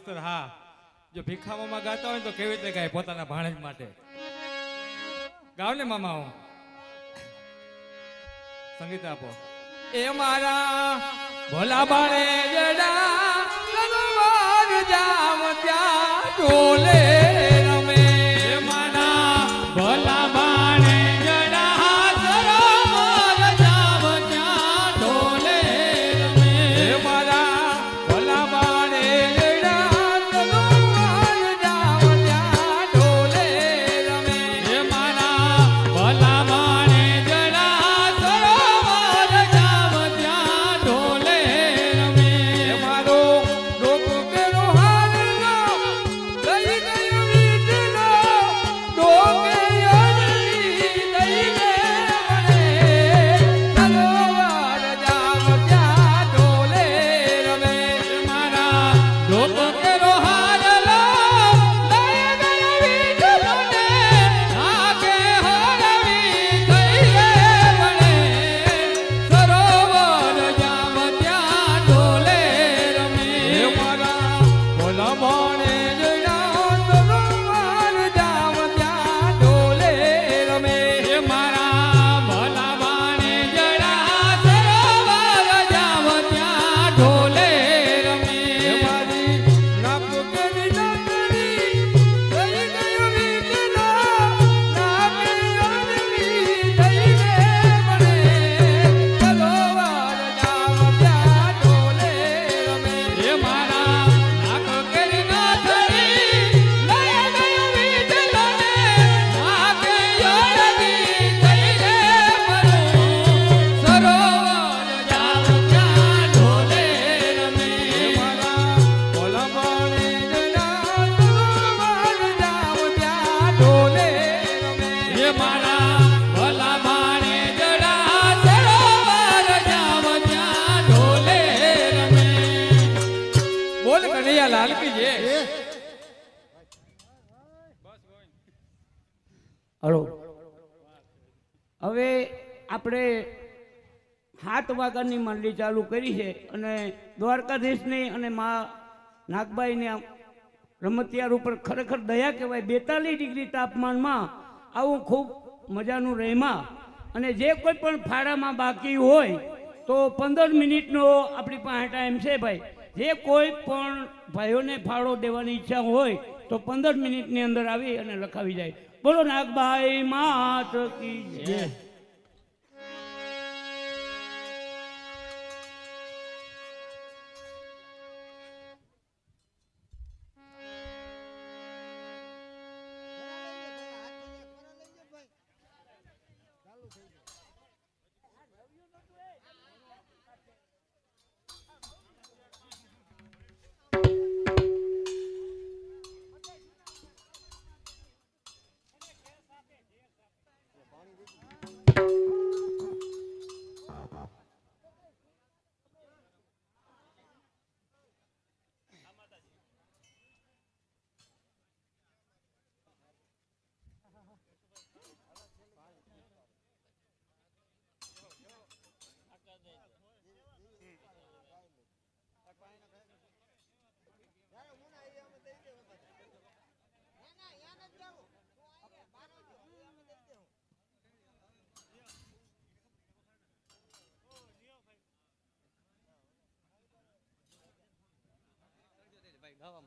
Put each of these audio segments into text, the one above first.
માસ્તર, હા. જો ભીખામાં ગાતા હોય તો કેવી રીતે ગાય? પોતાના ભાણેજ માટે. ગાવ ને મામા હું. સંગીત આપો. એ મારા ભોલા ભાણે જડા સરોવર જામ ત્યાં ઢોલે હલો હવે આપણે સાત વાગ્યાની મંડળી ચાલુ કરી છે અને દ્વારકાધીશની અને મા નાગભાઈને રમતિયાર ઉપર ખરેખર દયા કહેવાય. બેતાલીસ ડિગ્રી તાપમાનમાં આવું ખૂબ મજાનું રહેમાં. અને જે કોઈ પણ ફાળામાં બાકી હોય તો પંદર મિનિટનો આપણી પાસે ટાઈમ છે ભાઈ. જે કોઈ પણ ભાઈઓને ફાળો દેવાની ઈચ્છા હોય તો પંદર મિનિટની અંદર આવી અને લખાવી જાય. બોલો નાગભાઈ માત કી જય. હાલો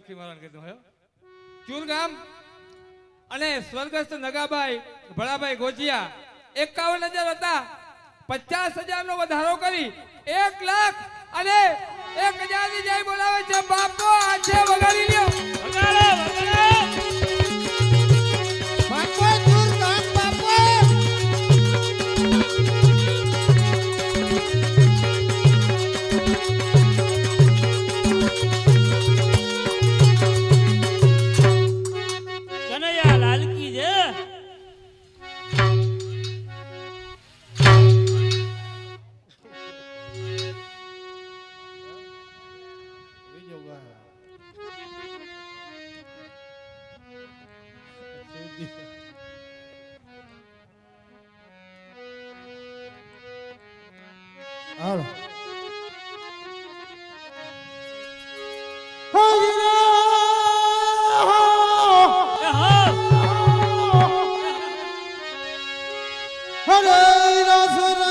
દેહુરભાઈ મારવાનું કીધું હયો ચૂર ગામ અને સ્વર્ગસ્થ નગાભાઈ ભળાભાઈ ગોજિયા એકાવન હજાર હતા. પચાસ હજાર નો વધારો કરી એક લાખ અને એક હજારની જય બોલાવે છે. બાપો, આજે વગાડી લ્યો. બાપો Ey Resul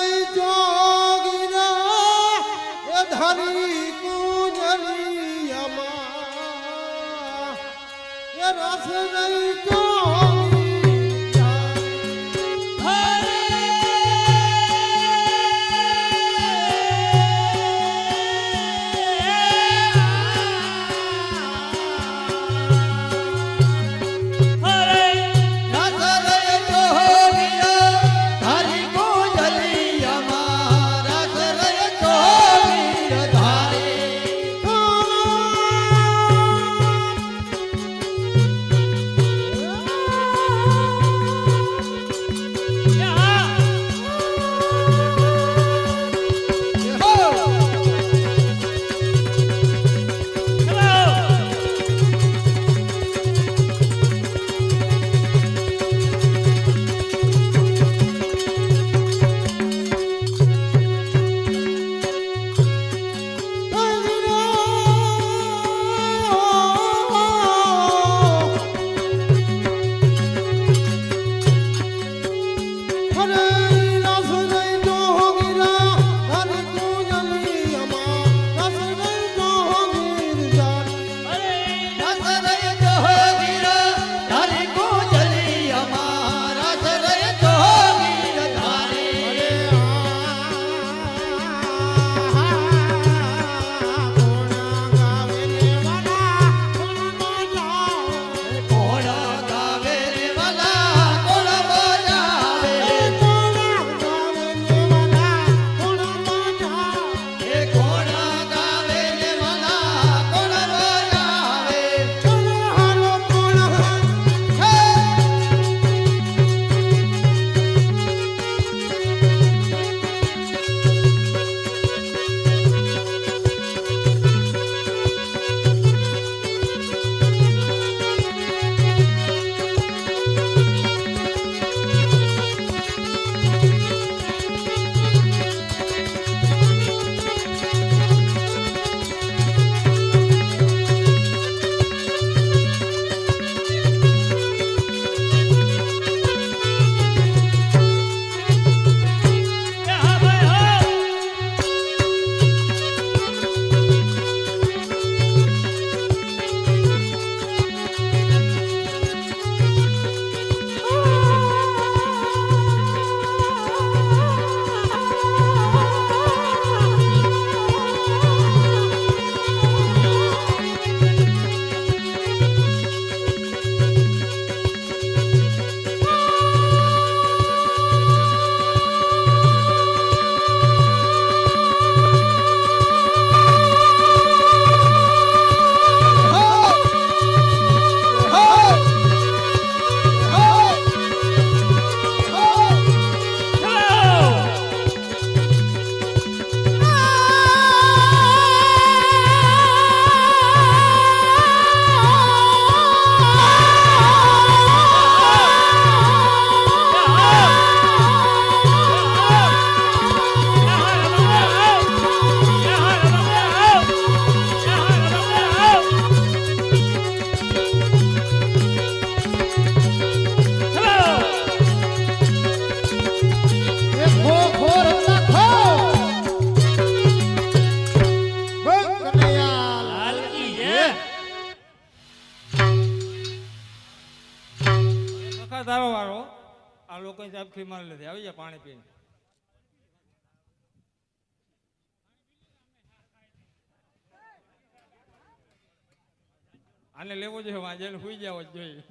આને લેવો જોઈએ વાંચે સુઈ જાવ જ જોઈએ.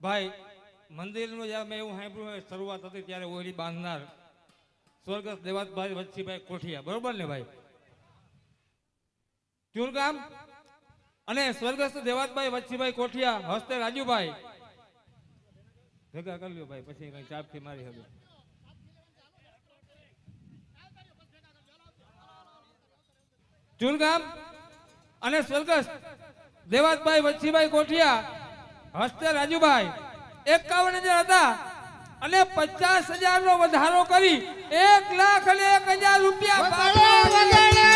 ભાઈ, મંદિરનું જ્યારે મેં એવું સાંભળ્યું શરૂઆત હતી ત્યારે ઓરી બાંધનાર સ્વર્ગસ્થ દેવાતભાઈ વચ્ચીભાઈ કોઠિયા. બરોબર ને ભાઈ? ચૂર ગામ અને સ્વર્ગસ્થ દેવાતભાઈ વચ્ચીભાઈ કોઠિયા હસ્તે રાજુભાઈ. ભેગા કરી લ્યો ભાઈ, પછી કઈ ચાપથી મારી હવે ચુરગામ અને સ્વર્ગસ્થ દેવાતભાઈ વચ્ચીભાઈ કોઠિયા હસ્તે રાજુભાઈ એકાવન હજાર હતા અને પચાસ હજાર નો વધારો કરી એક લાખ અને એક હજાર રૂપિયા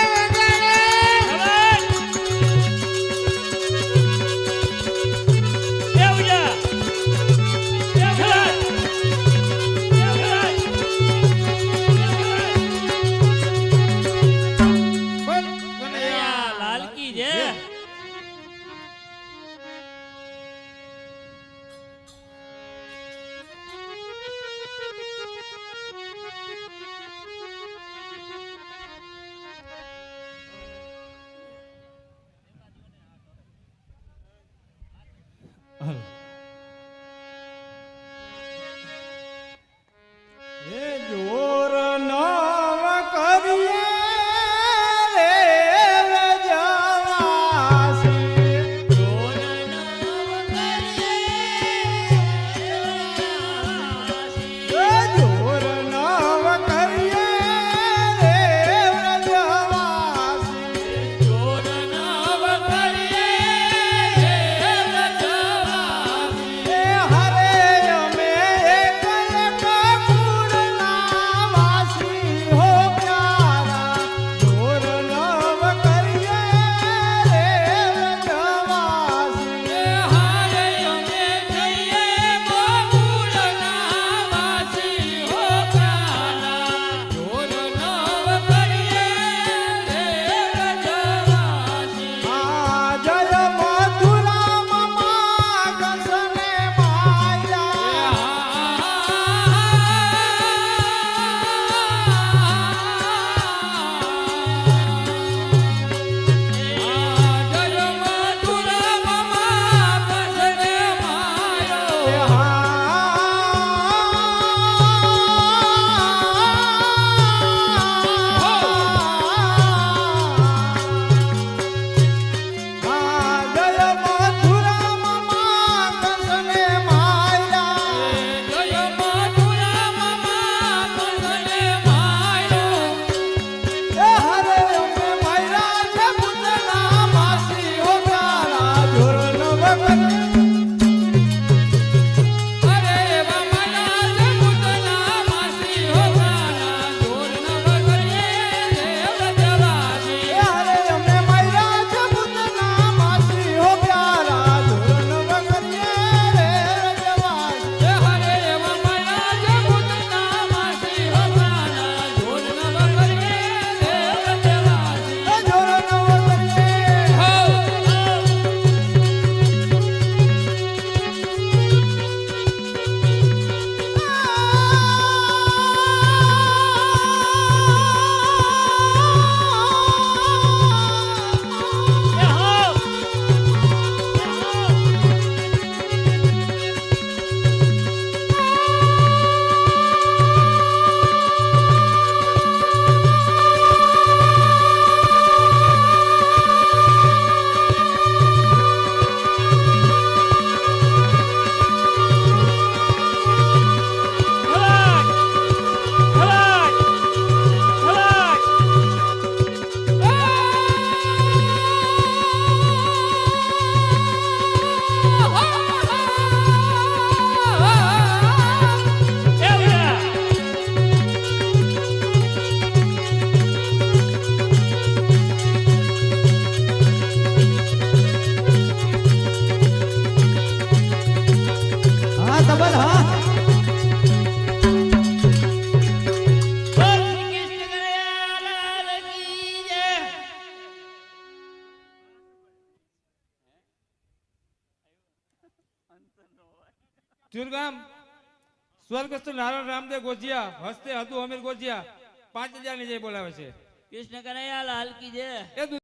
સ્વર્ગસ્થ નારાયણ રામદેવ ગોજિયા હસ્તે હતું અમીર ગોજિયા પાંચ હજારની જય બોલાવે છે. કૃષ્ણ કનૈયા લાલ કી જય.